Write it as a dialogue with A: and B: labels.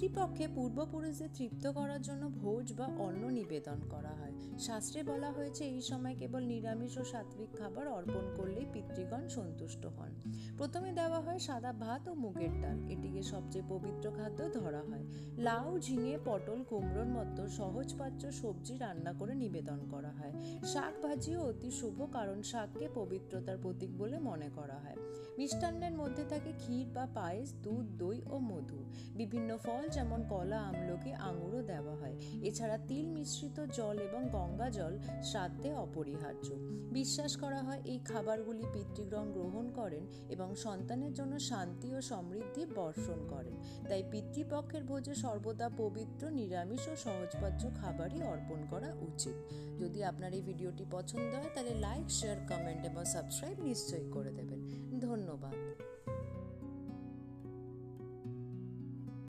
A: পিতৃপক্ষে পূর্বপুরুষদের তৃপ্ত করার জন্য ভোজ বা অন্ন নিবেদন করা হয়। শাস্ত্রে বলা হয়েছে, এই সময় কেবল নিরামিষ ও সাত্বিক খাবার অর্পণ করলেই পিতৃগণ সন্তুষ্ট হন। প্রথমে দেওয়া হয় সাদা ভাত ও মুগের ডাল। এটিকে সবচেয়ে পবিত্র খাদ্য ধরা হয়। লাউ, ঝিঙে, পটল, কুমড়োর মতো সহজপাচ্য সবজি রান্না করে নিবেদন করা হয়। শাক ভাজিও অতি শুভ, কারণ শাককে পবিত্রতার প্রতীক বলে মনে করা হয়। মিষ্টান্নের মধ্যে থাকে ক্ষীর বা পায়েস, দুধ, দই ও মধু। বিভিন্ন ফল যেমন কলা, আমলকি, আঙুরও দেওয়া হয়। এছাড়া তিল মিশ্রিত জল এবং গঙ্গা জল শ্রাদ্ধে অপরিহার্য। বিশ্বাস করা হয় এই খাবারগুলি পিতৃগণ গ্রহণ করেন এবং সন্তানের জন্য শান্তি ও সমৃদ্ধি বর্ষণ করেন। তাই পিতৃপক্ষের ভোজে সর্বদা পবিত্র, নিরামিষ ও সহজপাচ্য খাবারই অর্পণ করা উচিত। যদি আপনার এই ভিডিওটি পছন্দ হয়, তাহলে লাইক, শেয়ার, কমেন্ট এবং সাবস্ক্রাইব নিশ্চয়ই করে দেবেন। ধন্যবাদ।